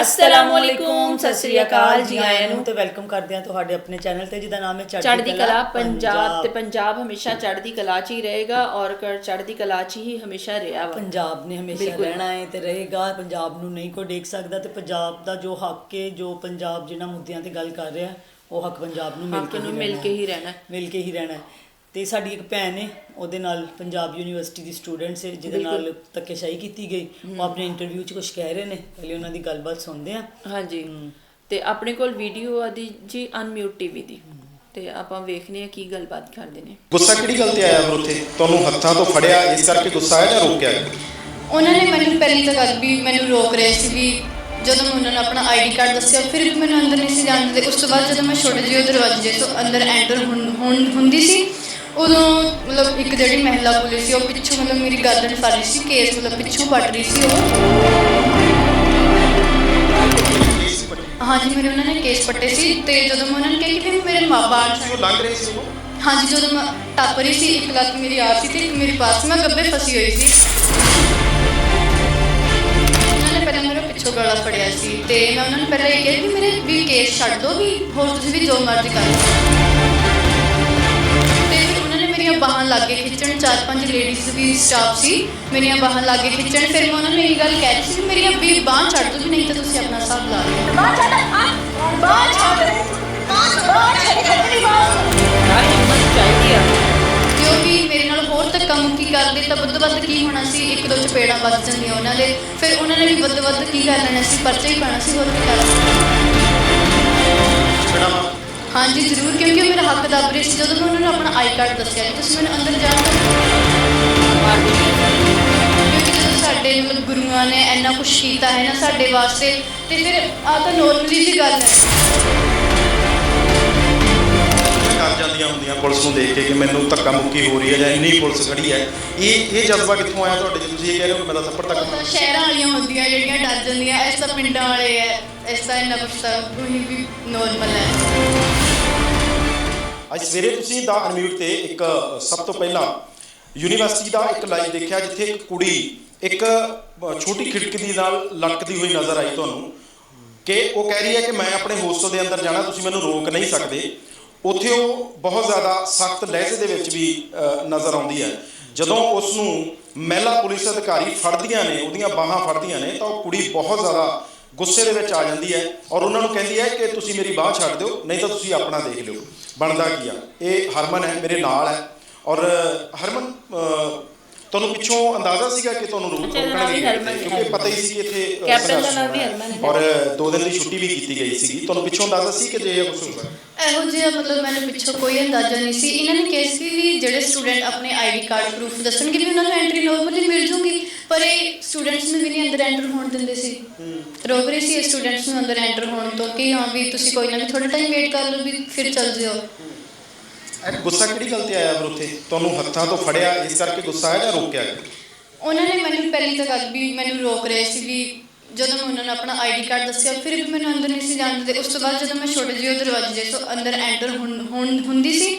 ਅਸਲਾਮ ਵਾਲੇਕੁਮ ਸਤਿ ਸ੍ਰੀ ਅਕਾਲ ਜੀ ਆਇਆਂ ਨੂੰ ਤੇ ਵੈਲਕਮ ਕਰਦੇ ਹਾਂ ਤੁਹਾਡੇ ਆਪਣੇ ਚੈਨਲ ਤੇ ਜਿਹਦਾ ਨਾਮ ਹੈ ਚੜ੍ਹਦੀ ਕਲਾ ਪੰਜਾਬ ਤੇ ਪੰਜਾਬ ਹਮੇਸ਼ਾ ਚੜ੍ਹਦੀ ਕਲਾ 'ਚ ਹੀ ਰਹੇਗਾ ਔਰ ਕਰ ਚੜ੍ਹਦੀ ਕਲਾ 'ਚ ਹੀ ਹਮੇਸ਼ਾ ਰਿਹਾ ਵਾ ਪੰਜਾਬ ਨੇ ਹਮੇਸ਼ਾ। ਰਹਿਣਾ ਹੈ ਤੇ ਰਹੇਗਾ ਪੰਜਾਬ ਨੂੰ ਨਹੀਂ ਕੋਈ ਦੇਖ ਸਕਦਾ ਤੇ ਪੰਜਾਬ ਦਾ ਜੋ ਹੱਕ ਹੈ ਜੋ ਪੰਜਾਬ ਜਿਹਨਾਂ ਮੁੱਦਿਆਂ ਤੇ ਗੱਲ ਕਰ ਰਿਹਾ ਉਹ ਹੱਕ ਪੰਜਾਬ ਨੂੰ ਮਿਲ ਕੇ ਹੀ ਮਿਲ ਰਹਿਣਾ ਕੇ ਹੈ। ਹੀ ਰਹਿਣਾ ਹੈ। ਮਿਲ ਕੇ ਹੀ ਰਹਿਣਾ। ਤੇ ਸਾਡੀ ਇੱਕ ਭੈਣ ਹੈ ਉਹਦੇ ਨਾਲ ਪੰਜਾਬ ਯੂਨੀਵਰਸਿਟੀ ਦੀ ਸਟੂਡੈਂਟ ਹੈ ਜਿਹਦੇ। ਨਾਲ ਧੱਕੇਸ਼ਾਹੀ ਕੀਤੀ ਗਈ। ਉਹ ਆਪਣੇ ਇੰਟਰਵਿਊ 'ਚ ਕੁਝ ਕਹਿ ਰਹੇ ਨੇ ਪਹਿਲੇ ਉਹਨਾਂ ਦੀ ਗੱਲਬਾਤ ਸੁਣਦੇ ਹਾਂ। ਹਾਂਜੀ। ਤੇ ਆਪਣੇ ਕੋਲ ਵੀਡੀਓ ਆਦੀ ਜੀ ਅਨਮਿਊਟ ਟੀਵੀ ਦੀ। ਤੇ ਆਪਾਂ ਵੇਖਨੇ ਆ ਕੀ ਗੱਲਬਾਤ ਕਰਦੇ ਨੇ। ਗੁੱਸਾ ਕਿਹੜੀ ਗੱਲ ਤੇ ਆਇਆ ਫਿਰ ਉੱਥੇ? ਤੁਹਾਨੂੰ ਹੱਥਾਂ ਤੋਂ ਫੜਿਆ ਇਸ ਕਰਕੇ ਗੁੱਸਾ ਆਇਆ ਜਾਂ ਰੋਕਿਆ? ਉਹਨਾਂ ਨੇ ਮੈਨੂੰ ਪਹਿਲੀ ਤਾਂ ਗੱਲ ਵੀ ਮੈਨੂੰ ਰੋਕ ਰਹੇ ਸੀ ਵੀ ਜਦੋਂ ਮੈਂ ਉਹਨਾਂ ਨੂੰ ਆਪਣਾ ਆਈਡੀ ਕਾਰਡ ਦੱਸਿਆ ਫਿਰ ਵੀ ਮੈਨੂੰ ਅੰਦਰ ਨਹੀਂ ਸੀ ਜਾਣ ਦਿੰਦੇ। ਉਸ ਤੋਂ ਬਾਅਦ ਜਦੋਂ ਮੈਂ ਛੋਟੇ ਜਿਹੇ ਦਰਵਾਜ਼ੇ ਤੋਂ ਅੰਦਰ ਐਂਟਰ ਹੁੰਦੀ ਸੀ ਉਦੋਂ ਮਤਲਬ ਇੱਕ ਜਿਹੜੀ ਮਹਿਲਾ ਪੁਲਿਸ ਸੀ ਉਹ ਪਿੱਛੋਂ ਮਤਲਬ ਮੇਰੀ ਗਰਦਨ ਫੜ ਰਹੀ ਸੀ ਕੇਸ ਮਤਲਬ ਪਿੱਛੋਂ ਪੱਟ ਰਹੀ ਸੀ ਉਹ। ਹਾਂਜੀ ਮੇਰੇ ਉਹਨਾਂ ਨੇ ਕੇਸ ਪੱਟੇ ਸੀ ਤੇ ਜਦੋਂ ਮੈਂ ਉਹਨਾਂ ਨੂੰ ਕਿਹਾ ਕਿ ਵੀ ਮੇਰੇ ਮਾਪੇ ਉਹ ਲੰਘ ਰਹੇ ਸੀ ਉਹ? ਹਾਂਜੀ ਜਦੋਂ ਮੈਂ ਟੱਪ ਰਹੀ ਸੀ ਇੱਕ ਲੱਤ ਮੇਰੀ ਆ ਸੀ ਤੇ ਇੱਕ ਮੇਰੀ ਪਾਸ ਮੈਂ ਗੱਬੇ ਫਸੀ ਹੋਈ ਸੀ। ਉਹਨਾਂ ਨੇ ਪਹਿਲਾਂ ਮੇਰਾ ਪਿੱਛੋਂ ਗਲਾ ਫੜਿਆ ਸੀ ਤੇ ਮੈਂ ਉਹਨਾਂ ਨੂੰ ਪਹਿਲਾਂ ਇਹ ਕਿਹਾ ਕਿ ਮੇਰੇ ਵੀ ਕੇਸ ਛੱਡ ਦਿਓ ਵੀ ਹੋਰ ਤੁਸੀਂ ਵੀ ਜੋ ਮਰਜ਼ੀ ਕਰ ਲਓ। ਲਾਗੇ ਖਿੱਚਣ ਚਾਰ ਪੰਜ ਲੇਡੀਜ਼ ਵੀ ਸਟਾਫ ਸੀ ਮੇਰੀਆਂ ਬਾਹਾਂ ਲਾਗੇ ਖਿੱਚਣ ਫਿਰ ਮੈਂ ਉਹਨਾਂ ਨੂੰ ਇਹ ਗੱਲ ਕਹਿ ਰਹੀ ਸੀ ਕਿ ਮੇਰੀਆਂ ਵੀ ਬਾਹਾਂ ਛੱਡ ਦਿਓ ਵੀ ਨਹੀਂ ਤਾਂ ਤੁਸੀਂ ਆਪਣਾ ਹਿਸਾਬ ਲਾ ਲਓ। ਬਾਹਰ ਛੱਡ ਆ ਬਾਹਰ ਛੱਡ ਬਾਹਰ ਛੱਡ ਖੱਤਰੀ ਬਾਹਰ ਯਾਰ ਹਿੰਮਤ ਚਾਹੀਦੀ ਆ। ਜੋ ਵੀ ਮੇਰੇ ਨਾਲ ਹੋਰ ਧੱਕਾ ਮੁੱਕੀ ਕਰਦੇ ਤਾਂ ਵੱਧ ਵੱਧ ਕੀ ਹੋਣਾ ਸੀ? ਇੱਕ ਦੋ ਚਪੇੜਾਂ ਵੱਜ ਜਾਂਦੀਆਂ ਉਹਨਾਂ ਦੇ। ਫਿਰ ਉਹਨਾਂ ਨੇ ਵੀ ਵੱਧ ਵੱਧ ਕੀ ਕਰ ਲੈਣਾ ਸੀ? ਪਰਚਾ ਹੀ ਪਾਣਾ ਸੀ ਹੋਰ ਕੀ ਕਰਨਾ ਛੜਾ ਮਾਰ ਹਾਂਜੀ ਜ਼ਰੂਰ ਕਿਉਂਕਿ ਉਹ ਮੇਰਾ ਹੱਕ ਦੱਬ ਰਹੇ ਸੀ। ਜਦੋਂ ਮੈਂ ਉਹਨਾਂ ਨੂੰ ਆਪਣਾ ਆਈ ਕਾਰਡ ਦੱਸਿਆ ਕਿ ਤੁਸੀਂ ਮੈਨੂੰ ਅੰਦਰ ਜਾਣ ਕਿਉਂਕਿ ਜਦੋਂ ਸਾਡੇ ਮਤਲਬ ਗੁਰੂਆਂ ਨੇ ਇੰਨਾ ਕੁਝ ਕੀਤਾ ਹੈ ਨਾ ਸਾਡੇ ਵਾਸਤੇ ਤੇ ਫਿਰ ਆ ਤਾਂ ਨੋਰਮਲੀ ਜੀ ਗੱਲ ਹੈ। ਕਰ ਜਾਂਦੀਆਂ ਹੁੰਦੀਆਂ ਪੁਲਿਸ ਨੂੰ ਦੇਖ ਕੇ ਕਿ ਮੈਨੂੰ ਧੱਕਾ ਮੁੱਕੀ ਹੋ ਰਹੀ ਹੈ ਜਾਂ ਇੰਨੀ ਪੁਲਿਸ ਖੜੀ ਹੈ। ਇਹ ਇਹ ਜਜ਼ਬਾ ਕਿੱਥੋਂ ਆਇਆ ਤੁਹਾਡੇ 'ਚ? ਤੁਸੀਂ ਇਹ ਕਹਿ ਰਹੇ ਹੋ ਕਿ ਮੈਂ ਤਾਂ ਥੱਪੜ ਤੱਕ ਤਾਂ ਸ਼ਹਿਰਾਂ ਵਾਲੀਆਂ ਹੁੰਦੀਆਂ ਜਿਹੜੀਆਂ ਡਰ ਜਾਂਦੀਆਂ ਇਸ ਤਾਂ ਪਿੰਡਾਂ ਵਾਲੇ ਐ ਇਸ ਤਾਂ ਇੰਨਾ ਕੁਛ ਤਾਂ ਵੀ ਨੋਰਮਲ ਹੈ। ਅੱਜ ਸਵੇਰੇ ਤੁਸੀਂ ਦਾ ਅਨਮਿਊਟ ਤੇ ਇੱਕ ਸਭ ਤੋਂ ਪਹਿਲਾਂ ਯੂਨੀਵਰਸਿਟੀ ਦਾ ਇੱਕ ਲਾਈਵ ਦੇਖਿਆ ਜਿੱਥੇ ਇੱਕ ਕੁੜੀ ਇੱਕ ਛੋਟੀ ਖਿੜਕੀ ਦੀ ਨਾਲ ਲਟਕਦੀ ਹੋਈ ਨਜ਼ਰ ਆਈ ਤੁਹਾਨੂੰ ਕਿ ਉਹ ਕਹਿ ਰਹੀ ਹੈ ਕਿ ਮੈਂ ਆਪਣੇ ਹੋਸਟਲ ਦੇ ਅੰਦਰ ਜਾਣਾ, ਤੁਸੀਂ ਮੈਨੂੰ ਰੋਕ ਨਹੀਂ ਸਕਦੇ। ਉੱਥੇ ਉਹ ਬਹੁਤ ਜ਼ਿਆਦਾ ਸਖਤ ਲਹਿਜੇ ਦੇ ਵਿੱਚ ਵੀ ਨਜ਼ਰ ਆਉਂਦੀ ਹੈ। ਜਦੋਂ ਉਸ ਨੂੰ ਮਹਿਲਾ ਪੁਲਿਸ ਅਧਿਕਾਰੀ ਫੜਦੀਆਂ ਨੇ, ਉਹਦੀਆਂ ਬਾਹਾਂ ਫੜਦੀਆਂ ਨੇ, ਤਾਂ ਉਹ ਕੁੜੀ ਬਹੁਤ ਜ਼ਿਆਦਾ ਗੁੱਸੇ ਦੇ ਵਿੱਚ ਆ ਜਾਂਦੀ ਹੈ ਔਰ ਉਹਨਾਂ ਨੂੰ ਕਹਿੰਦੀ ਹੈ ਕਿ ਤੁਸੀਂ ਮੇਰੀ ਬਾਹ ਛੱਡ ਦਿਓ ਨਹੀਂ ਤਾਂ ਤੁਸੀਂ ਆਪਣਾ ਦੇਖ ਲਿਓ। ਬਣਦਾ ਕੀ ਆ? ਇਹ ਹਰਮਨ ਹੈ ਮੇਰੇ ਨਾਲ ਹੈ। ਔਰ ਹਰਮਨ ਤੁਹਾਨੂੰ ਪਿੱਛੋਂ ਅੰਦਾਜ਼ਾ ਸੀਗਾ ਕਿ ਤੁਹਾਨੂੰ ਰੋਕ ਹੈ। ਕਿਉਂਕਿ ਪਤਾ ਹੀ ਸੀ ਇੱਥੇ ਕੈਪਟਨ ਦਾ ਨਾਮ ਵੀ। ਹਰਮਨ ਹੈ। ਔਰ ਦੋ ਦਿਨ ਦੀ ਛੁੱਟੀ ਵੀ ਕੀਤੀ ਗਈ ਸੀਗੀ। ਤੁਹਾਨੂੰ ਪਿੱਛੋਂ ਅੰਦਾਜ਼ਾ ਸੀ ਕਿ ਜੇ ਇਹ ਕੁਝ ਹੋਊਗਾ? ਇਹੋ ਜਿਹਾ ਮਤਲਬ ਮੈਨੂੰ ਪਿੱਛੋਂ ਕੋਈ ਅੰਦਾਜ਼ਾ ਨਹੀਂ ਸੀ। ਇਹਨਾਂ ਨੇ ਕਿਹਾ ਸੀ ਵੀ ਜਿਹੜੇ ਸਟੂਡੈਂਟ ਆਪਣੇ ਆਈਡੀ ਕਾਰਡ ਪ੍ਰੂਫ ਦੱਸਣਗੇ ਵੀ ਉਹਨਾਂ ਨੂੰ ਐਂਟਰੀ ਨੋਰਮਲੀ ਮਿਲ ਜੂਗੀ। ਪਰ ਇਹ ਸਟੂਡੈਂਟਸ ਨੂੰ ਵੀ ਨਹੀਂ ਅੰਦਰ ਐਂਟਰ ਹੋਣ ਦਿੰਦੇ ਸੀ। ਰੋਕ ਰਹੇ ਸੀ ਸਟੂਡੈਂਟਸ ਨੂੰ ਅੰਦਰ ਐਂਟਰ ਹੋਣ ਤੋਂ ਕਿ ਹਾਂ ਵੀ ਤੁਸੀਂ ਕੋਈ ਨਾ ਵੀ ਥੋੜਾ ਟਾਈਮ ਵੇਟ ਕਰ ਲਓ ਵੀ ਫਿਰ ਚੱਲ ਜਿਓ। ਗੁੱਸਾ ਕਿਹੜੀ ਗੱਲ ਤੇ ਆਇਆ ਫਿਰ ਉੱਥੇ? ਤੁਹਾਨੂੰ ਹੱਥਾਂ ਤੋਂ ਫੜਿਆ ਇਸ ਕਰਕੇ ਗੁੱਸਾ ਆਇਆ ਜਾਂ ਰੋਕਿਆ? ਗਿਆ ਉਹਨਾਂ ਨੇ ਮੈਨੂੰ ਪਹਿਲੀ ਤਾਂ ਗੱਲ ਵੀ ਮੈਨੂੰ ਰੋਕ ਰਹੇ ਸੀ ਵੀ ਜਦੋਂ ਮੈਂ ਉਹਨਾਂ ਨੂੰ ਆਪਣਾ ਆਈਡੀ ਕਾਰਡ ਦੱਸਿਆ ਫਿਰ ਵੀ ਮੈਨੂੰ ਅੰਦਰ ਨਹੀਂ ਸੀ ਜਾਣ ਦਿੰਦੇ। ਉਸ ਤੋਂ ਬਾਅਦ ਜਦੋਂ ਮੈਂ ਛੋਟੇ ਜਿਹੇ ਦਰਵਾਜ਼ੇ ਤੋਂ ਅੰਦਰ ਐਂਟਰ ਹੁੰਦੀ ਸੀ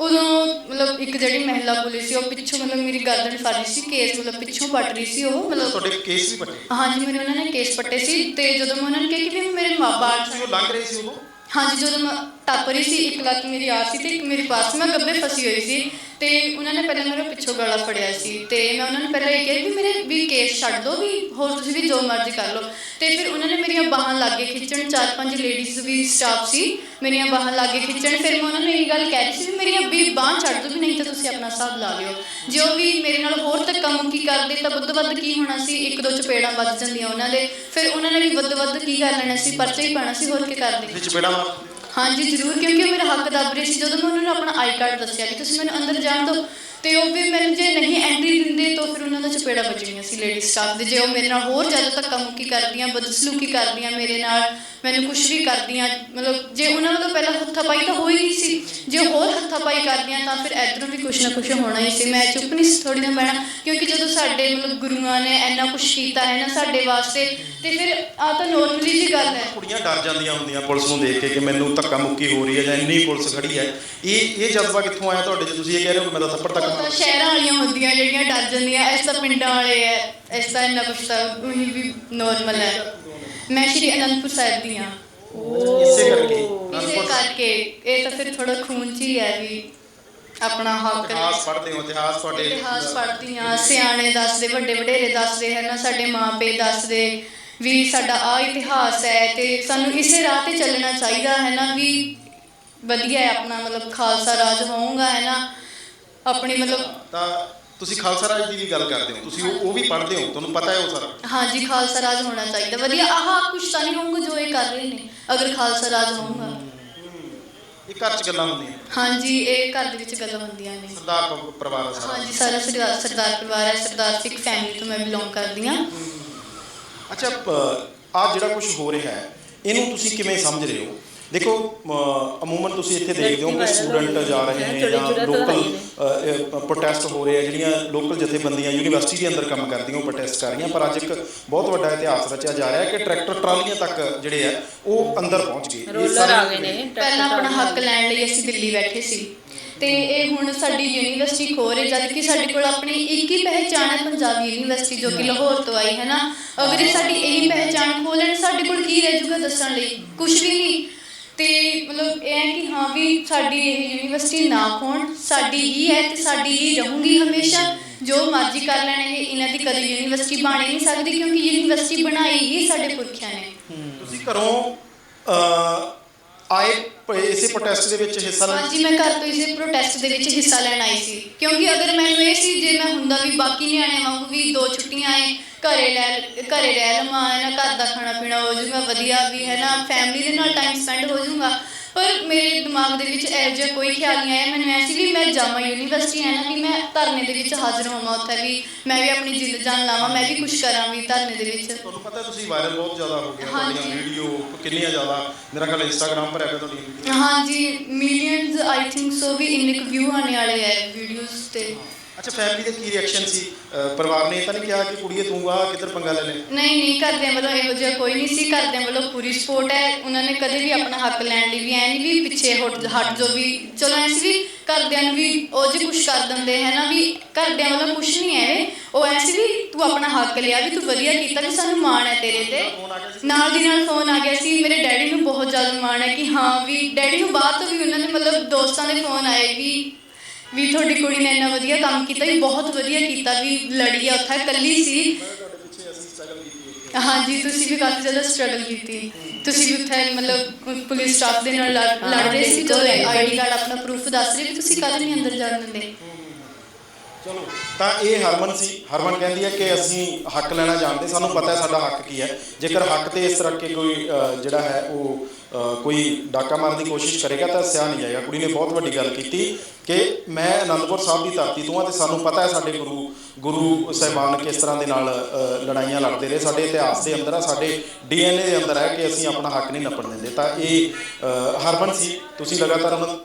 ਉਦੋਂ ਮਤਲਬ ਇੱਕ ਜਿਹੜੀ ਮਹਿਲਾ ਪੁਲਿਸ ਸੀ ਉਹ ਪਿੱਛੋਂ ਮਤਲਬ ਮੇਰੀ ਗਰਦਨ ਫੜ ਰਹੀ ਸੀ ਕੇਸ ਮਤਲਬ ਪਿੱਛੋਂ ਪੱਟ ਰਹੀ ਸੀ ਉਹ ਮਤਲਬ ਤੁਹਾਡੇ ਕੇਸ ਵੀ ਪੱਟੇ? ਹਾਂਜੀ ਮੇਰੇ ਉਹਨਾਂ ਨੇ ਕੇਸ ਪੱਟੇ ਸੀ ਤੇ ਜਦੋਂ ਮੈਂ ਉਹਨਾਂ ਨੂੰ ਕਿਹਾ ਕਿ ਵੀ ਮੇਰੇ ਮਾਪੇ ਸੀ ਉਹ ਲੰਘ ਰਹੇ ਸੀ ਉਦੋਂ? ਹਾਂਜੀ ਜਦੋਂ ਮੈਂ ਟੱਪ ਰਹੀ ਸੀ ਇੱਕ ਲੱਤ ਮੇਰੀ ਆ ਸੀ ਤੇ ਇੱਕ ਮੇਰੀ ਪਾਸ ਮੈਂ ਗੱਬੇ ਫਸੀ ਹੋਈ ਸੀ। ਤੇ ਉਹਨਾਂ ਨੇ ਪਹਿਲਾਂ ਮੇਰਾ ਪਿੱਛੋਂ ਗਲਾ ਫੜਿਆ ਸੀ ਤੇ ਮੈਂ ਉਹਨਾਂ ਨੂੰ ਪਹਿਲਾਂ ਇਹ ਕਿਹਾ ਵੀ ਮੇਰੇ ਵੀ ਕੇਸ ਛੱਡ ਦਿਓ ਵੀ ਹੋਰ ਤੁਸੀਂ ਵੀ ਜੋ ਮਰਜ਼ੀ ਕਰ ਲਓ। ਤੇ ਫਿਰ ਉਹਨਾਂ ਨੇ ਮੇਰੀਆਂ ਬਾਹਾਂ ਲਾਗੇ ਖਿੱਚਣ, ਚਾਰ ਪੰਜ ਲੇਡੀਜ਼ ਵੀ ਸਟਾਫ ਸੀ, ਮੇਰੀਆਂ ਬਾਹਾਂ ਲਾਗੇ ਖਿੱਚਣ, ਫਿਰ ਮੈਂ ਉਹਨਾਂ ਨੂੰ ਇਹ ਗੱਲ ਕਹਿ ਦਿੱਤੀ ਸੀ ਵੀ ਮੇਰੀਆਂ ਵੀ ਬਾਹਾਂ ਛੱਡ ਦਿਓ ਵੀ ਨਹੀਂ ਤਾਂ ਤੁਸੀਂ ਆਪਣਾ ਹਿਸਾਬ ਲਾ ਲਿਓ। ਜੋ ਵੀ ਮੇਰੇ ਨਾਲ ਹੋਰ ਧੱਕਾ ਮੁੱਕੀ ਕਰਦੇ ਤਾਂ ਵੱਧ ਵੱਧ ਕੀ ਹੋਣਾ ਸੀ? ਇੱਕ ਦੋ ਚਪੇੜਾਂ ਵੱਜ ਜਾਂਦੀਆਂ ਉਹਨਾਂ ਦੇ। ਫਿਰ ਉਹਨਾਂ ਨੇ ਵੀ ਵੱਧ ਵੱਧ ਕੀ ਕਰ ਲੈਣਾ ਸੀ? ਪਰਚੇ ਹੀ ਪਾਣਾ ਸੀ, ਹੋਰ ਕੀ ਕਰਦੇ? ਵਿੱਚ ਹਾਂਜੀ ਜ਼ਰੂਰ ਕਿਉਂਕਿ ਉਹ ਮੇਰਾ ਹੱਕ ਦੱਬ ਰਹੇ ਸੀ ਜਦੋਂ ਮੈਂ ਉਹਨਾਂ ਨੂੰ ਆਪਣਾ ਆਈ ਕਾਰਡ ਦੱਸਿਆ ਕਿ ਤੁਸੀਂ ਮੈਨੂੰ ਅੰਦਰ ਜਾਣ ਦਿਓ। ਤੇ ਉਹ ਵੀ ਮੈਨੂੰ ਜੇ ਨਹੀਂ ਐਂਟਰੀ ਦਿੰਦੇ ਤਾਂ ਫਿਰ ਉਹਨਾਂ ਦਾ ਚਪੇੜਾ ਵੱਜਣੀਆਂ ਸੀ ਲੇਡੀ ਸਟਾਫ ਦੇ। ਜੇ ਉਹ ਮੇਰੇ ਨਾਲ ਹੋਰ ਜ਼ਿਆਦਾ ਧੱਕਾ ਮੁੱਕੀ ਕਰਦੀਆਂ ਬਦਸਲੂਕੀ ਕਰਦੀਆਂ ਮੇਰੇ ਨਾਲ ਮੈਨੂੰ ਕੁਝ ਵੀ ਕਰਦੀਆਂ ਮਤਲਬ ਜੇ ਉਹਨਾਂ ਵੱਲੋਂ ਪਹਿਲਾਂ ਹੱਥਾਪਾਈ ਤਾਂ ਹੋਈ ਨਹੀਂ ਸੀ ਜੇ ਹੋਰ ਹੱਥਾਪਾਈ ਕਰਦੀਆਂ ਤਾਂ ਫਿਰ ਇਧਰੋਂ ਵੀ ਕੁਝ ਨਾ ਕੁਝ ਹੋਣਾ ਹੀ ਸੀ। ਮੈਂ ਚੁੱਪ ਨਹੀਂ ਸੀ ਥੋੜੀ ਨਾ ਬਹਿਣਾ ਕਿਉਂਕਿ ਜਦੋਂ ਸਾਡੇ ਮਤਲਬ ਗੁਰੂਆਂ ਨੇ ਇੰਨਾ ਕੁਝ ਕੀਤਾ ਹੈ ਨਾ ਸਾਡੇ ਵਾਸਤੇ ਤੇ ਫਿਰ ਆ ਤਾਂ ਨੋਰਮਲੀ ਜੀ ਗੱਲ ਹੈ। ਕੁੜੀਆਂ ਡਰ ਜਾਂਦੀਆਂ ਹੁੰਦੀਆਂ ਪੁਲਿਸ ਨੂੰ ਦੇਖ ਕੇ ਕਿ ਮੈਨੂੰ ਧੱਕਾ ਮੁੱਕੀ ਹੋ ਰਹੀ ਹੈ ਜਾਂ ਇੰਨੀ ਪੁਲਿਸ ਖੜੀ ਹੈ। ਇਹ ਇਹ ਜਜ਼ਬਾ ਕਿੱਥੋਂ ਆਇਆ ਤੁਹਾਡੇ 'ਚ? ਤੁਸੀਂ ਇਹ ਕਹਿ ਰਹੇ ਹੋ ਕਿ ਮੈਂ ਤਾਂ ਥੱਪੜ ਤੱਕ ਤਾਂ ਸ਼ਹਿਰਾਂ ਵਾਲੀਆਂ ਹੁੰਦੀਆਂ ਜਿਹੜੀਆਂ ਡਰ ਜਾਂਦੀਆਂ ਤਾਂ ਪਿੰਡਾਂ ਵਾਲੇ ਐ ਇਸ ਤਾਂ ਇੰਨਾ ਕੁਛ ਤਾਂ ਵੀ ਨੋਰਮਲ ਹੈ। ਮੈਂ ਸ਼੍ਰੀ ਅਨੰਦਪੁਰ ਸਾਹਿਬ ਦੀ ਹਾਂ। ਇਸੇ ਕਰਕੇ। ਇਸੇ ਅਨੰਦਪੁਰ। ਕਰਕੇ। ਇਹ ਤਾਂ ਫਿਰ ਥੋੜਾ ਖੂਨ ਚ ਹੀ ਹੈ ਵੀ ਆਪਣਾ ਹੱਕ ਇਤਿਹਾਸ ਪੜ੍ਹਦੇ ਹੋ ਇਤਿਹਾਸ ਤੁਹਾਡੇ ਇਤਿਹਾਸ ਪੜ੍ਹਦੀ ਹਾਂ। ਸਿਆਣੇ ਦੱਸਦੇ ਵੱਡੇ ਵਡੇਰੇ ਦੱਸਦੇ ਹਨ ਸਾਡੇ ਮਾਪੇ ਦੱਸਦੇ ਵੀ ਸਾਡਾ ਆ ਇਤਿਹਾਸ ਹੈ ਤੇ ਸਾਨੂੰ ਇਸੇ ਰਾਹ ਤੇ ਚੱਲਣਾ ਚਾਹੀਦਾ ਹੈ ਨਾ ਵੀ ਵਧੀਆ ਹੈ ਆਪਣਾ ਮਤਲਬ ਖਾਲਸਾ ਰਾਜ ਹੋਊਗਾ ਹੈ ਨਾ। ਆਪਣੀ ਮਤਲਬ ਤਾਂ ਤੁਸੀਂ ਖਾਲਸਾ ਰਾਜ ਦੀ ਵੀ ਗੱਲ ਕਰਦੇ ਹੋ ਤੁਸੀਂ ਉਹ ਉਹ ਵੀ ਪੜ੍ਹਦੇ ਹੋ ਤੁਹਾਨੂੰ ਪਤਾ ਹੈ ਉਹ ਸਾਰਾ? ਹਾਂਜੀ ਖਾਲਸਾ ਰਾਜ ਹੋਣਾ ਚਾਹੀਦਾ। ਵਧੀਆ ਆਹ ਕੁਛ ਤਾਂ ਨਹੀਂ ਹੋਊਗਾ ਜੋ ਇਹ ਕਰ ਰਹੇ ਨੇ ਅਗਰ ਖਾਲਸਾ ਰਾਜ ਹੋਊਗਾ। ਇਹ ਘਰ 'ਚ ਗੱਲਾਂ ਹੁੰਦੀਆਂ। ਹਾਂਜੀ ਇਹ ਘਰ ਦੇ ਵਿੱਚ ਗੱਲਾਂ ਹੁੰਦੀਆਂ ਨੇ। ਸਰਦਾਰ ਪ- ਪਰਿਵਾਰ ਆ ਸਾਰਾ। ਹਾਂਜੀ ਸਾਰਾ ਸਰਦਾਰ ਸਰਦਾਰ ਪਰਿਵਾਰ ਹੈ ਸਰਦਾਰ ਸਿੱਖ ਫੈਮਿਲੀ ਤੋਂ ਮੈਂ ਬਿਲੋਂਗ ਕਰਦੀ ਹਾਂ। ਅੱਛਾ ਆ ਜਿਹੜਾ ਕੁਝ ਹੋ ਰਿਹਾ ਹੈ ਇਹਨੂੰ ਤੁਸੀਂ ਕਿਵੇਂ ਸਮਝ ਰਹੇ ਹੋ? ਦੇਖੋ ਅਮੂਮਨ ਤੁਸੀਂ ਇੱਥੇ ਦੇਖਦੇ ਹੋ ਕਿ ਸਟੂਡੈਂਟ ਜਾ ਰਹੇ ਨੇ ਜਾਂ ਲੋਕਲ ਪ੍ਰੋਟੈਸਟ ਹੋ ਰਹੇ ਆ ਜਿਹੜੀਆਂ ਲੋਕਲ ਜਥੇਬੰਦੀਆਂ ਯੂਨੀਵਰਸਿਟੀ ਦੇ ਅੰਦਰ ਕੰਮ ਕਰਦੀਆਂ ਉਹ ਪ੍ਰੋਟੈਸਟ ਕਰ ਰਹੀਆਂ ਪਰ ਅੱਜ ਇੱਕ ਬਹੁਤ ਵੱਡਾ ਇਤਿਹਾਸ ਰਚਿਆ ਜਾ ਰਿਹਾ ਹੈ ਕਿ ਟਰੈਕਟਰ ਟਰਾਲੀਆਂ ਤੱਕ ਜਿਹੜੇ ਆ ਉਹ ਅੰਦਰ ਪਹੁੰਚ ਗਏ। ਇਹ ਰੋਲਰ ਸਾਰੇ- ਆ ਗਏ ਨੇ ਪਹਿਲਾਂ ਆਪਣਾ ਹੱਕ ਲੈਣ ਲਈ ਅਸੀਂ ਦਿੱਲੀ ਬੈਠੇ ਸੀ। ਤੇ ਇਹ ਹੁਣ ਸਾਡੀ ਯੂਨੀਵਰਸਿਟੀ ਖੋ ਰਹੇ ਜਦ ਕਿ ਸਾਡੇ ਕੋਲ ਆਪਣੀ ਇੱਕ ਹੀ ਪਹਿਚਾਣ ਹੈ ਪੰਜਾਬ ਯੂਨੀਵਰਸਿਟੀ ਜੋ ਕਿ ਲਾਹੌਰ ਤੋਂ ਆਈ ਹੈ ਨਾ। ਅਗਰ ਇਹ ਸਾਡੀ ਇਹੀ ਪਹਿਚਾਣ ਖੋ ਲੈਣ ਸਾਡੇ ਕੋਲ ਕੀ ਰਹਿ ਜਾਊਗਾ ਦੱਸਣ ਲਈ? ਕੁਝ ਵੀ ਨਹੀਂ। ਤੇ ਮਤਲਬ ਇਹ ਹੈ ਕਿ ਹਾਂ ਵੀ ਸਾਡੀ ਇਹ ਯੂਨੀਵਰਸਿਟੀ ਨਾ ਖੋਣ ਸਾਡੀ ਹੀ ਹੈ ਤੇ ਸਾਡੀ ਹੀ ਰਹੂਗੀ ਹਮੇਸ਼ਾ। ਜੋ ਮਰਜ਼ੀ ਕਰ ਲੈਣ ਇਹ ਇਹਨਾਂ ਦੀ ਕਦੇ ਯੂਨੀਵਰਸਿਟੀ ਬਣ ਨਹੀਂ ਸਕਦੀ ਕਿਉਂਕਿ ਯੂਨੀਵਰਸਿਟੀ ਬਣਾਈ ਹੀ ਸਾਡੇ ਪੁਰਖਿਆਂ ਨੇ। ਤੁਸੀਂ ਘਰੋਂ ਅ, ਆਏ ਇਸੇ ਪ੍ਰੋਟੈਸਟ ਦੇ ਵਿੱਚ ਹਿੱਸਾ ਲੈ ਹਾਂਜੀ ਮੈਂ ਘਰ ਤੋਂ ਇਸੇ ਪ੍ਰੋਟੈਸਟ ਦੇ ਵਿੱਚ ਹਿੱਸਾ ਲੈਣ ਆਈ ਸੀ। ਕਿਉਂਕਿ ਅਗਰ ਮੈਨੂੰ ਇਹ ਸੀ ਜੇ ਮੈਂ ਹੁੰਦਾ ਵੀ ਬਾਕੀ ਨਿਆਣਿਆਂ ਵਾਂਗੂ ਵੀ ਦੋ ਛੁੱਟੀਆਂ ਏ ਘਰੇ ਲੈ ਘਰੇ ਰਹਿ ਲਵਾਂ ਨਾ ਘਰ ਦਾ ਖਾਣਾ ਪੀਣਾ ਹੋ ਜਾਊਗਾ ਵਧੀਆ ਵੀ ਹੈ ਨਾ? ਫੈਮਿਲੀ ਦੇ ਨਾਲ ਟਾਈਮ ਸਪੈਂਡ ਹੋ ਜਾਊਗਾ। ਮੇਰੇ ਦਿਮਾਗ ਦੇ ਵਿੱਚ ਇਹੋ ਜਿਹਾ ਕੋਈ ਖਿਆਲ ਨਹੀਂ ਆਇਆ। ਮੈਨੂੰ ਐਸੀ ਵੀ ਮੈਂ ਜਾਵਾਂ ਯੂਨੀਵਰਸਿਟੀ ਹੈ ਨਾ ਵੀ ਮੈਂ ਧਰਨੇ ਦੇ ਵਿੱਚ ਹਾਜ਼ਰ ਹੋਵਾਂ ਉੱਥੇ ਵੀ। ਮੈਂ ਵੀ ਆਪਣੀ ਜਿੰਦ ਜਾਨ ਲਾਵਾਂ ਮੈਂ ਵੀ ਕੁਝ ਕਰਾਂ ਵੀ ਧਰਨੇ ਦੇ ਵਿੱਚ। ਤੁਹਾਨੂੰ ਪਤਾ ਤੁਸੀਂ ਵਾਇਰਲ ਬਹੁਤ ਜ਼ਿਆਦਾ ਹੋ ਗਏ ਤੁਹਾਡੀਆਂ। ਵੀਡੀਓ ਕਿੰਨੀਆਂ ਜ਼ਿਆਦਾ। ਮੇਰਾ ਖਿਆਲ ਇੰਸਟਾਗ੍ਰam ਪਰ ਹੈ ਵੀਡੀਓ ਹਾਂਜੀ ਮਿਲੀਅਨਸ ਆਈ ਥਿੰਕ ਸੋ ਵੀ ਇੰਨੇ ਕੁ ਵਿਊ ਆਣੇ ਵਾਲੇ ਹੈ ਵੀਡੀਓਜ਼ ਤੇ। ਅੱਛਾ ਫੈਮਿਲੀ ਦੇ ਕੀ ਰਿਐਕਸ਼ਨ ਸੀ? ਅ, ਪਰਿਵਾਰ ਨੇ ਇਹ ਤਾਂ ਨਹੀਂ ਕਿਹਾ ਕਿ ਕੁੜੀਏ ਤੂੰ ਆ ਕਿੱਧਰ ਪੰਗਾ ਲੈ ਲੈ? ਨਹੀਂ ਨਹੀਂ ਘਰਦਿਆਂ ਵੱਲੋਂ ਇਹੋ ਜਿਹਾ ਕੋਈ ਨਹੀਂ ਸੀ। ਘਰਦਿਆਂ ਵੱਲੋਂ ਪੂਰੀ ਸਪੋਰਟ ਹੈ। ਉਹਨਾਂ ਨੇ ਕਦੇ ਵੀ ਆਪਣਾ ਹੱਕ ਲੈਣ ਲਈ ਵੀ ਐ ਨਹੀਂ ਵੀ ਪਿੱਛੇ ਹਟ ਹਟ ਜੋ ਵੀ। ਚਲੋ ਐ ਸੀ ਵੀ ਘਰਦਿਆਂ ਨੂੰ ਵੀ ਉਹ ਜੇ ਕੁਝ ਕਰ ਦਿੰਦੇ ਹੈ ਨਾ ਵੀ ਘਰਦਿਆਂ ਵੱਲੋਂ ਕੁਝ ਨਹੀਂ ਐ ਉਹ ਐ ਸੀ ਵੀ ਤੂੰ ਆਪਣਾ ਹੱਕ ਲਿਆ ਵੀ ਤੂੰ ਵਧੀਆ ਕੀਤਾ ਵੀ ਸਾਨੂੰ ਮਾਣ ਹੈ ਤੇਰੇ ਤੇ। ਨਾਲ ਦੀ ਨਾਲ ਫੋਨ ਆ ਗਿਆ ਸੀ। ਮੇਰੇ ਡੈਡੀ ਨੂੰ ਬਹੁਤ ਜ਼ਿਆਦਾ ਮਾਣ ਹੈ ਕਿ ਹਾਂ ਵੀ ਡੈਡੀ ਨੂੰ ਬਾਅਦ ਤੋਂ ਵੀ ਉਹਨਾਂ ਨੇ ਮਤਲਬ ਦੋਸਤਾਂ ਦੇ ਫੋਨ ਆਏ ਵੀ ਵੀ ਤੁਹਾਡੀ ਕੁੜੀ ਨੇ ਇੰਨਾ ਵਧੀਆ ਕੰਮ ਕੀਤਾ, ਵੀ ਬਹੁਤ ਵਧੀਆ ਕੀਤਾ, ਵੀ ਲੜੀ ਆ ਉੱਥੇ, ਇਕੱਲੀ ਸੀ। ਹਾਂਜੀ, ਤੁਸੀਂ ਵੀ ਕਾਫੀ ਜ਼ਿਆਦਾ ਸਟਰਗਲ ਕੀਤੀ। ਤੁਸੀਂ ਵੀ ਉੱਥੇ, ਮਤਲਬ ਪੁਲਿਸ ਸਟਾਫ ਦੇ ਨਾਲ ਲੜ ਲੜ ਰਹੇ ਸੀ ਜਦੋਂ ਆਈਡੀ ਕਾਰਡ ਆਪਣਾ ਪ੍ਰੂਫ ਦੱਸ ਰਹੇ ਵੀ ਤੁਸੀਂ ਕਦੇ ਨਹੀਂ ਅੰਦਰ ਜਾਣ ਦਿੰਦੇ? ਚਲੋ। ਤਾਂ ਇਹ ਹਰਮਨ ਸੀ। ਹਰਮਨ ਕਹਿੰਦੀ ਹੈ ਕਿ ਅਸੀਂ ਹੱਕ ਲੈਣਾ ਜਾਣਦੇ ਸਾਨੂੰ ਪਤਾ ਹੈ ਸਾਡਾ ਹੱਕ ਕੀ ਹੈ। ਜੇਕਰ ਹੱਕ ਤੇ ਇਸ ਤਰ੍ਹਾਂ ਕੇ ਕੋਈ ਜਿਹੜਾ ਹੈ ਉਹ ਕੋਈ ਡਾਕਾ ਮਾਰਨ ਦੀ ਕੋਸ਼ਿਸ਼ ਕਰੇਗਾ ਤਾਂ ਸਿਆ ਨਹੀਂ ਜਾਏਗਾ। ਕੁੜੀ ਨੇ ਬਹੁਤ ਵੱਡੀ ਗੱਲ ਕੀਤੀ ਕਿ ਮੈਂ ਅਨੰਦਪੁਰ ਸਾਹਿਬ ਦੀ ਧਰਤੀ ਤੋਂ ਆ ਤੇ ਸਾਨੂੰ ਪਤਾ ਹੈ ਸਾਡੇ ਗੁਰੂ ਗੁਰੂ ਸਾਹਿਬਾਨ ਕਿਸ ਤਰ੍ਹਾਂ ਦੇ ਨਾਲ ਲੜਾਈਆਂ ਲੜਦੇ ਰਹੇ। ਸਾਡੇ ਇਤਿਹਾਸ ਦੇ ਅੰਦਰ ਆ ਸਾਡੇ ਡੀਐਨਏ ਦੇ ਅੰਦਰ ਹੈ ਕਿ ਅਸੀਂ ਆਪਣਾ ਹੱਕ ਨਹੀਂ ਨੱਪਣ ਦਿੰਦੇ। ਤਾਂ ਇਹ ਹਰਮਨ ਸੀ। ਤੁਸੀਂ ਲਗਾਤਾਰ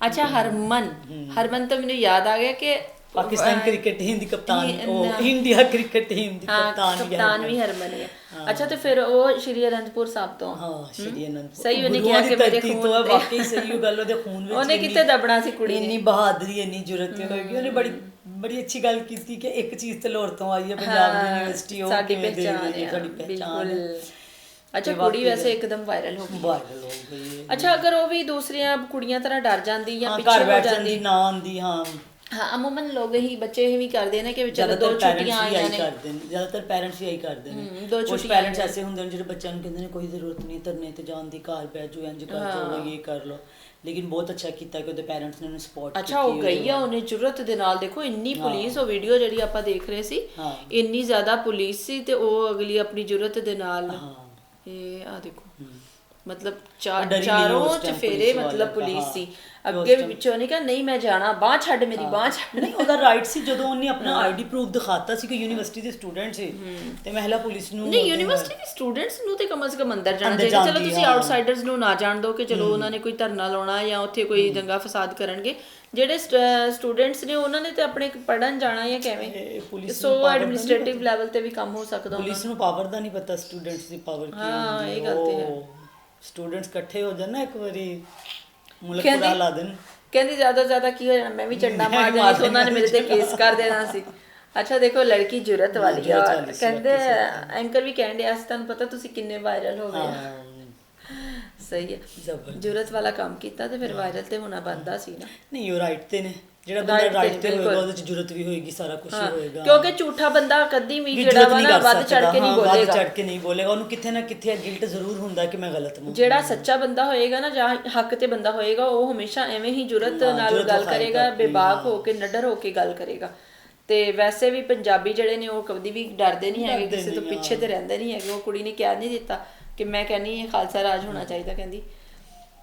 ਅੱਛਾ ਹਰਮਨ। ਹਰਮਨ ਤਾਂ ਮੈਨੂੰ ਯਾਦ ਆ ਗਿਆ ਕਿ ਪਾਕਿਸਤਾਨ ਕ੍ਰਿਕਟ ਟੀਮ ਦੀ ਕਪਤਾਨ ਉਹ ਇੰਡੀਆ ਕ੍ਰਿਕਟ ਟੀਮ ਦੀ ਕਪਤਾਨ ਵੀ ਹੈ ਕਪਤਾਨ ਵੀ ਹਰਮਨ ਹੀ। ਅੱਛਾ ਤੇ ਫਿਰ ਉਹ ਸ਼੍ਰੀ ਅਨੰਦਪੁਰ ਸਾਹਿਬ ਤੋਂ। ਹਾਂ ਸ਼੍ਰੀ ਅਨੰਦਪੁਰ। ਸਹੀ ਉਹਨੇ ਕਿਹਾ ਕਿ ਮੇਰੇ ਖੂਨ ਤੋਂ ਵਾਕਈ ਸਹੀ ਗੱਲ ਉਹਦੇ ਖੂਨ ਵਿੱਚ ਉਹਨੇ ਕਿੱਥੇ ਦਬਣਾ ਸੀ ਕੁੜੀ ਨੇ? ਇੰਨੀ ਬਹਾਦਰੀ ਇੰਨੀ ਜੁਰਤ ਹੋਏਗੀ ਉਹਨੇ ਬੜੀ ਬੜੀ ਅੱਛੀ ਗੱਲ ਕੀਤੀ ਕਿ ਇੱਕ ਚੀਜ਼ ਤੇ ਲਾਹੌਰ ਤੋਂ ਆਈ ਹੈ ਪੰਜਾਬ ਯੂਨੀਵਰਸਿਟੀ ਉਹ ਸਾਡੀ ਰਹੀ ਹੈ, ਸਾਡੀ ਹੈ। ਬਿਲਕੁਲ। ਅੱਛਾ ਕੁੜੀ ਵੈਸੇ ਇੱਕਦਮ ਵਾਇਰਲ ਹੋ ਗਈ ਵਾਇਰਲ ਹੋ ਗਈ। ਅੱਛਾ ਅਗਰ ਉਹ ਵੀ ਦੂਸਰੀਆਂ ਕੁੜੀਆਂ ਤਰ੍ਹਾਂ ਡਰ ਜਾਂਦੀ ਜਾਂ ਪਿੱਛੇ ਹੋ ਜਾਂਦੀ ਨਾ ਆਂਦੀ ਹਾਂ। ਹਾਂ ਅਮੂਮਨ ਲੋਕ ਹੀ ਬੱਚੇ ਹੀ ਵੀ ਕਰਦੇ ਨੇ ਕਿ ਵੀ ਚਲੋ ਦੋ ਛੁੱਟੀਆਂ ਆਈਆਂ ਨੇ। ਕਰਦੇ ਨੇ ਜ਼ਿਆਦਾਤਰ ਪੈਰੈਂਟਸ ਵੀ ਇਹੀ ਕਰਦੇ ਨੇ। ਦੋ ਛੁੱਟੀਆਂ ਪੈਰੈਂਟਸ। ਐਸੇ ਹੁੰਦੇ ਨੇ ਜਿਹੜੇ ਬੱਚਿਆਂ ਨੂੰ ਕਹਿੰਦੇ ਨੇ ਕੋਈ ਜ਼ਰੂਰਤ ਨਹੀਂ ਧਰਨੇ ਤੇ ਜਾਣ ਦੀ ਘਰ ਬੈਠ ਜੋ ਇੰਜ ਕਰ ਜੋ ਇਹ ਕਰ ਲੋ ਲੇਕਿਨ ਬਹੁਤ ਅੱਛਾ ਕੀਤਾ ਕਿ ਉਹਦੇ ਪੈਰੈਂਟਸ ਨੇ ਉਹਨੂੰ ਸਪੋਰਟ ਅੱਛਾ ਉਹ ਗਈ ਆ ਉਹਨੇ ਜੁਰਤ ਦੇ ਨਾਲ ਦੇਖੋ ਇੰਨੀ ਪੁਲਿਸ ਉਹ ਵੀਡੀਓ ਜਿਹੜੀ ਆਪਾਂ ਦੇਖ ਰਹੇ ਸੀ ਹਾਂ। ਇੰਨੀ ਜ਼ਿਆਦਾ ਪੁਲਿਸ ਸੀ ਤੇ ਉਹ ਅਗਲੀ ਆਪਣੀ ਜੁਰਤ ਦੇ ਨਾਲ। ਹਾਂ। ਇਹ ਆ ਦੇਖੋ। ਮਤਲਬ ਚਾਰੋਂ time ਚਫੇਰੇ ਮਤਲਬ ਪੁਲਿਸ ਹਾਂ। ਸੀ। ਅੱਗੇ ਵੀ ਪਿੱਛੋਂ ਨਹੀਂ ਕਿਹਾ ਨਹੀਂ ਮੈਂ ਜਾਣਾ ਬਾਹ ਛੱਡ ਮੇਰੀ ਬਾਹ ਛੱਡ ਨਹੀਂ ਉਹਦਾ ਰਾਈਟ ਸੀ ਜਦੋਂ ਉਹਨੇ ਆਪਣਾ ਆਈਡੀ ਪ੍ਰੂਫ ਦਿਖਾਤਾ ਸੀ ਕਿ ਯੂਨੀਵਰਸਿਟੀ ਦੇ ਸਟੂਡੈਂਟ ਸੀ ਤੇ ਮਹਿਲਾ ਪੁਲਿਸ ਨੂੰ ਨਹੀਂ ਯੂਨੀਵਰਸਿਟੀ ਦੇ ਸਟੂਡੈਂਟਸ ਨੂੰ ਤੇ ਕਮ ਸੇ ਕਮ ਅੰਦਰ ਜਾਣਾ ਚਾਹੀਦਾ। ਚਲੋ ਤੁਸੀਂ ਹਾਂ। ਆਊਟਸਾਈਡਰਸ ਨੂੰ ਨਾ ਜਾਣ ਦਿਓ ਕਿ ਚਲੋ ਉਹਨਾਂ ਨੇ ਕੋਈ ਧਰਨਾ ਲਾਉਣਾ ਜਾਂ ਉੱਥੇ ਕੋਈ ਦੰਗਾ ਫਸਾਦ ਕਰਨਗੇ। ਜਿਹੜੇ ਸਟੂਡੈਂਟਸ ਨੇ ਉਹਨਾਂ ਨੇ ਤੇ ਆਪਣੇ ਪੜਨ ਜਾਣਾ ਜਾਂ ਕਿਵੇਂ? ਪੁਲਿਸ ਸੋ ਦਾ ਐਡਮਿਨਿਸਟ੍ਰੇਟਿਵ ਲੈਵਲ ਤੇ ਵੀ ਕੰਮ ਹੋ ਸਕਦਾ ਉਹਨਾਂ ਪੁਲਿਸ ਨੂੰ ਪਾਵਰ ਦਾ ਨਹੀਂ ਪਤਾ ਸਟੂਡੈਂਟਸ ਦੀ ਪਾਵਰ ਕੀ ਹਾਂ, ਹੁੰਦੀ ਇਹ ਗੱਲ ਤੇ ਹੈ। ਸਟੂਡੈਂਟਸ ਇਕੱਠੇ ਹੋ ਜਾਣ ਨਾ ਇੱਕ ਵਾਰੀ ਮੁਲਕ ਕਹਿੰਦੇ- ਪੂਰਾ ਲਾ ਦੇਣ ਕਹਿੰਦੀ ਜ਼ਿਆਦਾ ਜ਼ਿਆਦਾ ਕੀ ਹੋ ਜਾਣਾ ਮੈਂ ਵੀ ਝੰਡਾ ਮਾਰ ਮਾਰ ਸੀ ਉਹਨਾਂ ਨੇ ਮੇਰੇ ਤੇ ਕੇਸ ਕਰ ਦੇਣਾ ਸੀ। ਅੱਛਾ ਦੇਖੋ ਲੜਕੀ ਜੁਰਤ ਵਾਲੀ ਆ ਜੁਰਤ ਵਾਲੀ ਸੀ, ਕਹਿੰਦੇ ਐਂਕਰ ਵੀ ਕਹਿੰਦੇ ਆ ਤੁਹਾਨੂੰ ਪਤਾ ਤੁਸੀਂ ਕਿੰਨੇ ਵਾਇਰਲ ਹੋ ਗਏ। ਆ। ਹਾਂ। ਸਹੀ ਹੈ। ਜ਼ਬਰਦਸਤ। ਜੁਰਤ ਵਾਲਾ ਕੰਮ ਕੀਤਾ ਤੇ ਫਿਰ ਵਾਇਰਲ ਤੇ ਹੋਣਾ ਬੰਦਾ ਸੀ ਨਾ। ਨਹੀਂ ਉਹ ਰਾਈਟ ਤੇ ਨੇ। ਜਿਹੜਾ ਬੰਦਾ Right ਰਾਈਟ ਤੇ। ਹੋਏਗਾ ਉਹਦੇ ਚ ਜੁਰਤ ਵੀ ਹੋਏਗੀ ਸਾਰਾ ਕੁਝ ਹਾਂ, ਹੋਏਗਾ। ਕਿਉਂਕਿ ਝੂਠਾ ਬੰਦਾ ਕਦੀ ਵੀ ਵੀ ਜਿਹੜਾ ਜੁਰਤ ਵਾ ਨਹੀਂ ਨਾ ਕਰ ਵੱਧ ਚੜ ਕੇ ਨਹੀਂ ਹਾਂ, ਵੱਧ ਬੋਲੇਗਾ। ਚੜ ਕੇ ਨਹੀਂ ਬੋਲੇਗਾ ਉਹਨੂੰ ਕਿੱਥੇ ਨਾ ਕਿੱਥੇ ਗਿਲਟ ਜ਼ਰੂਰ ਹੁੰਦਾ ਕਿ ਮੈਂ ਗਲਤ ਹਾਂ ਜਿਹੜਾ ਸੱਚਾ ਬੰਦਾ ਹੋਏਗਾ ਨਾ ਜਾਂ ਹੱਕ ਤੇ ਬੰਦਾ ਹੋਏਗਾ ਉਹ ਹਮੇਸ਼ਾ ਐਵੇਂ ਹੀ ਜੁਰਤ ਹਾਂ, ਨਾਲ ਗੱਲ ਵਿਖਾਏਗਾ ਕਰੇਗਾ ਆਪਣੀ, ਬੇਬਾਕ ਹਾਂ। ਹੋ ਕੇ ਨਡਰ ਹੋ ਕੇ ਗੱਲ ਕਰੇਗਾ। ਤੇ ਵੈਸੇ ਵੀ ਪੰਜਾਬੀ ਜਿਹੜੇ ਨੇ ਉਹ ਕਦੀ ਵੀ ਡਰਦੇ ਨਹੀਂ ਹੈਗੇ ਡਰਦੇ ਕਿਸੇ ਤੋਂ ਨਹੀਂ, ਪਿੱਛੇ ਤੇ ਰਹਿੰਦੇ ਨਹੀਂ ਹੈਗੇ। ਉਹ ਕੁੜੀ ਨੇ ਕਹਿ ਨਹੀਂ ਦਿੱਤਾ ਕਿ ਮੈਂ ਕਹਿੰਨੀ ਇਹ ਖਾਲਸਾ ਰਾਜ ਹੋਣਾ ਚਾਹੀਦਾ ਕਹਿੰਦੀ।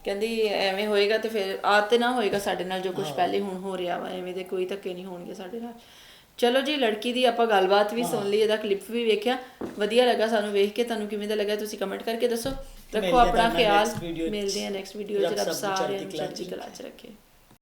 ਕਹਿੰਦੀ ਐਵੇਂ ਹੋਏਗਾ ਤੇ ਫਿਰ ਆ ਤੇ ਨਾ ਹੋਏਗਾ ਸਾਡੇ ਨਾਲ ਜੋ ਕੁਝ ਪਹਿਲੇ ਹੁਣ ਹੋ ਰਿਹਾ ਵਾ ਐਵੇਂ ਦੇ ਕੋਈ ਧੱਕੇ ਨਹੀਂ ਹੋਣਗੇ ਸਾਡੇ ਨਾਲ। ਚਲੋ ਜੀ ਲੜਕੀ ਦੀ ਆਪਾਂ ਗੱਲਬਾਤ ਵੀ ਸੁਣ ਲਈ ਇਹਦਾ ਕਲਿੱਪ ਵੀ ਵੇਖਿਆ। ਵਧੀਆ ਲੱਗਾ ਸਾਨੂੰ ਵੇਖ ਕੇ ਤੁਹਾਨੂੰ ਕਿਵੇਂ ਦਾ ਲੱਗਾ ਤੁਸੀਂ ਕਮੈਂਟ ਕਰਕੇ ਦੱਸੋ। ਰੱਖੋ ਆਪਣਾ ਖਿਆਲ। ਮਿਲਦੇ ਹਾਂ ਨੈਕਸਟ ਵੀਡੀਓ ਚ। ਰੱਬ ਸਾਰਿਆਂ ਨੂੰ ਚੜ੍ਹਦੀ ਕਲਾ ਚ ਰੱਖੇ।